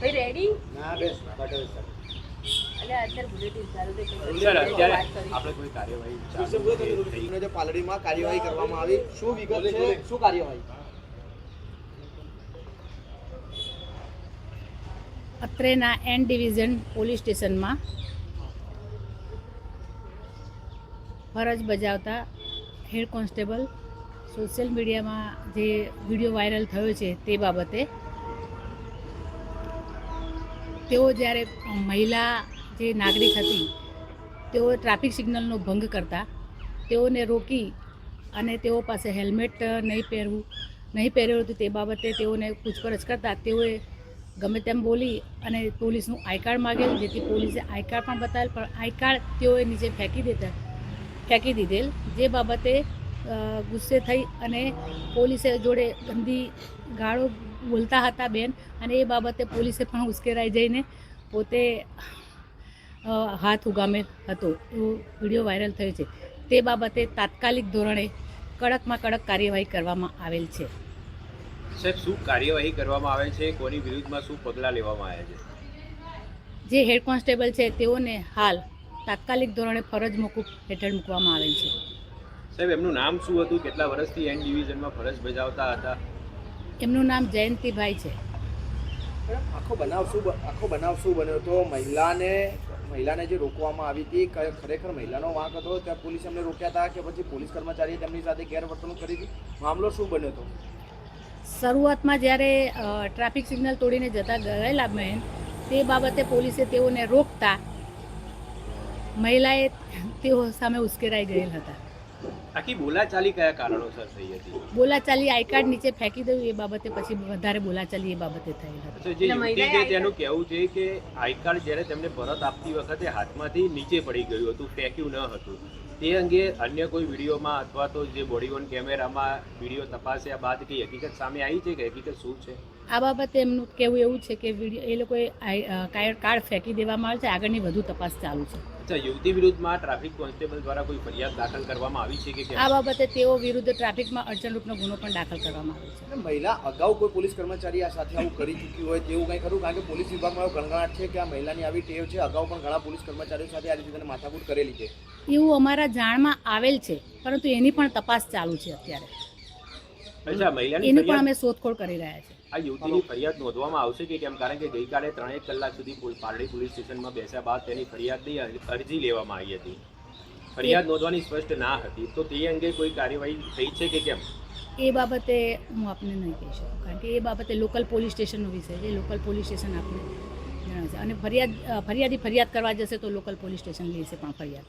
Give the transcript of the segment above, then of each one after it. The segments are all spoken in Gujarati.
ભાઈ રેડી ના બેસ પટેલ સર એટલે અત્યારે બુલેટિન ચાલુ છે કંઈ સર અત્યારે વાત કરી. આપણે કોઈ કાર્યવાહી ચાલુ છે, થઈ. જે પાલડીમાં કાર્યવાહી કરવામાં આવી શું વિગત છે? શું કાર્યવાહી? અત્રેના એન ડિવિઝન પોલીસ સ્ટેશનમાં ફરજ બજાવતા હેડ કોન્સ્ટેબલ સોશિયલ મીડિયામાં જે વીડિયો વાયરલ થયો છે તે બાબતે તેઓ જ્યારે મહિલા જે નાગરિક હતી, તેઓ ટ્રાફિક સિગ્નલનો ભંગ કરતા. તેઓને રોકી અને તેઓ પાસે હેલ્મેટ નહીં પહેરવું, નહીં પહેર્યું હતું તે બાબતે તેઓને પૂછપરછ કરતા. તેઓએ ગમે તેમ બોલી અને પોલીસનું આઈ કાર્ડ માગેલ જેથી પોલીસે આઈ કાર્ડ પણ બતાવેલ, પણ આઈ કાર્ડ તેઓએ નીચે ફેંકી દેતા, ફેંકી દીધેલ. જે બાબતે ગુસ્સે થઈ અને પોલીસે જોડે ગંદી ગાળો બોલતા હતા બેન અને એ બાબતે પોલીસે પણ ઉશ્કેરાઈ જઈને પોતે હાથ ઉગામેલ હતો. એવો વીડિયો વાયરલ થયો છે. તે બાબતે તાત્કાલિક ધોરણે કડકમાં કડક કાર્યવાહી કરવામાં આવેલ છે. સાહેબ શું કાર્યવાહી કરવામાં આવે છે? કોની વિરુદ્ધમાં શું પગલાં લેવામાં આવ્યા છે? જે હેડ કોન્સ્ટેબલ છે તેઓને હાલ તાત્કાલિક ધોરણે ફરજ મોકૂફ હેઠળ મૂકવામાં આવેલ છે. સાહેબ એમનું નામ શું હતું? કેટલા વર્ષથી એન ડિવિઝનમાં ફરજ બજાવતા હતા? એમનું નામ જયંતિભાઈ છે. આખો બનાવ શું આખો બનાવ શું બન્યો હતો? મહિલાને મહિલાને જે રોકવામાં આવી હતી ખરેખર મહિલાનો વાંક હતો? ત્યાં પોલીસ એમને રોક્યા હતા કે પછી પોલીસ કર્મચારીએ તેમની સાથે ગેરવર્તણૂક કરી હતી? મામલો શું બન્યો હતો? શરૂઆતમાં જ્યારે ટ્રાફિક સિગ્નલ તોડીને જતા ગયેલા બહેન તે બાબતે પોલીસે તેઓને રોકતા મહિલાએ તેઓ સામે ઉશ્કેરાઈ ગયેલ હતા. આખી બોલાચાલી કયા કારણોસર થઈ હતી? બોલાચાલી આઈ કાર્ડ નીચે ફેંકી દઉં એ બાબતે પછી વધારે બોલાચાલી એ બાબતે થઈ હતી જે છે તેનું કહેવું છે કે આઈ કાર્ડ જ્યારે તેમને પરત આપતી વખતે હાથમાંથી નીચે પડી ગયું હતું ફેંક્યું ન હતું તે અંગે અન્ય કોઈ વિડીયોમાં અથવા તો જે બોડી ઓન કેમેરામાં વીડિયો તપાસ્યા બાદ કઈ હકીકત સામે આવી છે કે હકીકત શું છે? આ બાબતે એમનું કહેવું એવું છે કે વીડિયો એ લોકોએ આઈ- કાય- કાર્ડ ફેંકી દેવામાં આવે છે આગળની વધુ તપાસ ચાલુ છે. અચ્છા યુવતી વિરુદ્ધમાં ટ્રાફિક કોન્સ્ટેબલ દ્વારા કોઈ ફરિયાદ દાખલ કરવામાં આવી છે કે આ બાબતે તેઓ વિરુદ્ધ ટ્રાફિકમાં અડચણરૂપનો ગુનો પણ દાખલ કરવામાં આવ્યો છે. મહિલા અગાઉ કોઈ પોલીસ કર્મચારી આ સાથે આવું કરી ચૂકી હોય તેવું કંઈ ખરું? કારણ કે પોલીસ વિભાગમાં એવો ગણગણાટ છે કે આ મહિલાની આવી ટેવ છે. અગાઉ પણ ઘણા પોલીસ કર્મચારીઓ સાથે આ રીતે માથાકૂટ કરેલી છે. એવું અમારા જાણમાં આવેલ છે પરંતુ એની પણ તપાસ ચાલુ છે અત્યારે. અચ્છા મહિલાની એની પણ અમે શોધખોળ કરી રહ્યા છીએ. આ યુવતીની ફરિયાદ નોંધવામાં આવશે કે કેમ? કારણ કે ગઈકાલે ત્રણેક કલાક સુધી પારડી પોલીસ સ્ટેશનમાં બેસ્યા બાદ તેની ફરિયાદની અરજી લેવામાં આવી હતી. ફરિયાદ નોંધવાની સ્પષ્ટ ના હતી. તો તે અંગે કોઈ કાર્યવાહી થઈ છે કે કેમ? એ બાબતે હું આપને નહીં કહી શકું કારણ કે એ બાબતે લોકલ પોલીસ સ્ટેશનનો વિષય છે. લોકલ પોલીસ સ્ટેશન આપને જણાવશે. અને ફરિયાદ ફરિયાદી ફરિયાદ કરવા જશે તો લોકલ પોલીસ સ્ટેશન લેશે પણ ફરિયાદ.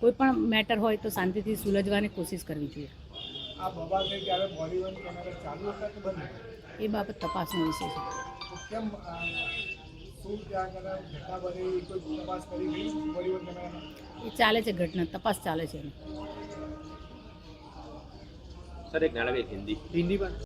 કોઈ પણ મેટર હોય તો શાંતિથી સુલજવાની કોશિશ કરવી જોઈએ. એ બાબત તપાસનો વિષય છે. એ ચાલે છે ઘટના તપાસ ચાલે છે. સર એક નાણાકીય હિન્દી હિન્દી. પણ